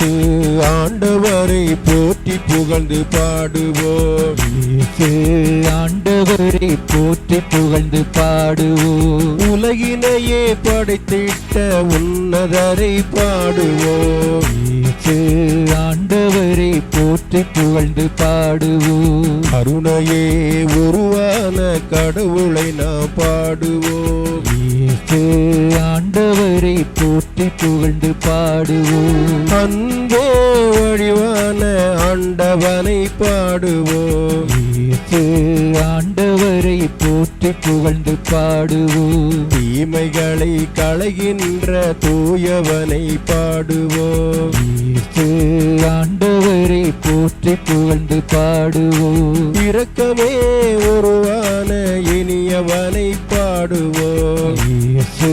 ஆண்டவரை போற்றி புகழ்ந்து பாடுவோம். ஆண்டவரை போற்றி புகழ்ந்து பாடுவோம். உலகினையே படைத்திட்ட உன்னதரை பாடுவோம். ஆண்டவரை போற்றி புகழ்ந்து பாடுவோம். கருணையே உருவான கடவுளை நாம் பாடுவோம். இயேசு ஆண்டவரை போற்றி புகழ்ந்து பாடுவோம். அன்பே வடிவான ஆண்டவனை பாடுவோம். இயேசு ஆண்டவரை போற்றி புகழ்ந்து பாடுவோம். தீமைகளை களைகின்ற தூயவனை பாடுவோம். இயேசு ஆண்டவரை போற்றி புகழ்ந்து பாடுவோம். இரக்கமே உருவான இனியவனை பாடுவோம். இயேசு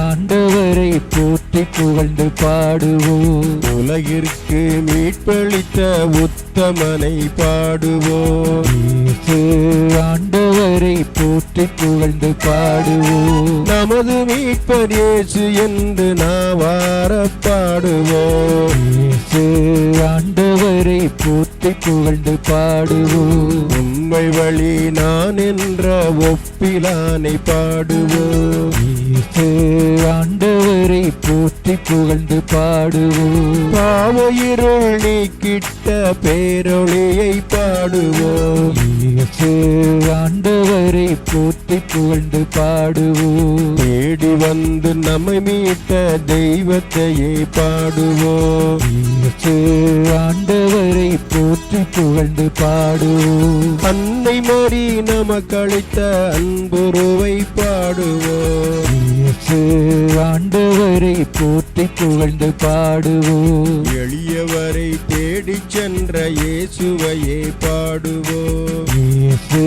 ஆண்டவரை போற்றி புகழ்ந்து பாடுவோம். உலகிற்கு மீட்பளித்த உத்தமனை பாடுவோம். இயேசு ஆண்டவரை போற்றி புகழ்ந்து பாடுவோம். நமது மீட்பர் இயேசு என்று நாவார பாடுவோம் இயேசு ஆண்டவரை போற்றி புகழ்ந்து பாடுவோம். உண்மை வழி நான் என்ற ஒப்பிலானை பாடுவோம். புகழ்ந்து பாடுவோம். பாவையிருள் நீக்கிட்ட பேரொளியை பாடுவோம். ஆண்டவரை போற்றி புகழ்ந்து பாடுவோம். தேடி வந்து நம்மை மீட்ட தெய்வத்தையே பாடுவோம். ஆண்டவரை போற்றி புகழ்ந்து பாடுவோம். அன்னை மறி நமக்களித்த அன்புருவை பாடுவோம். ஆண்டவரை போற்றி புகழ்ந்து பாடுவோம். எளியவரை தேடிச் சென்ற இயேசுவையே பாடுவோம். இயேசு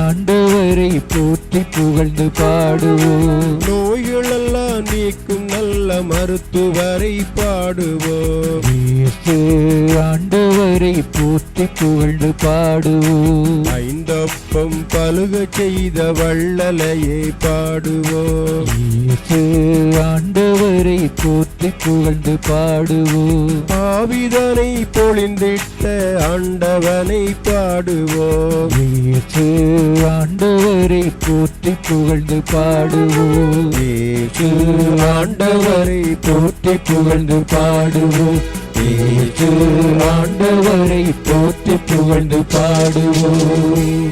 ஆண்டவரை போற்றி புகழ்ந்து பாடுவோம். நோய்களெல்லாம் நீக்கும் நல்ல மருத்துவரை பாடுவோம். ஆண்டவரை போற்றி புகழ்ந்து பாடுவோம். ஐந்தப்பம் பலுக செய்த வள்ளலையே பாடுவோம். ஆண்டவரை போற்றி புகழ்ந்து பாடுவோம். ஆவிதனை பொழிந்திட்ட ஆண்டவனை பாடுவோம். ஆண்டவரை போற்றி புகழ்ந்து பாடுவோம். இயேசு ஆண்டவரை போற்றி புகழ்ந்து பாடுவோம். இயேசு ஆண்டவரை போற்றி புகழ்ந்து பாடுவோம்.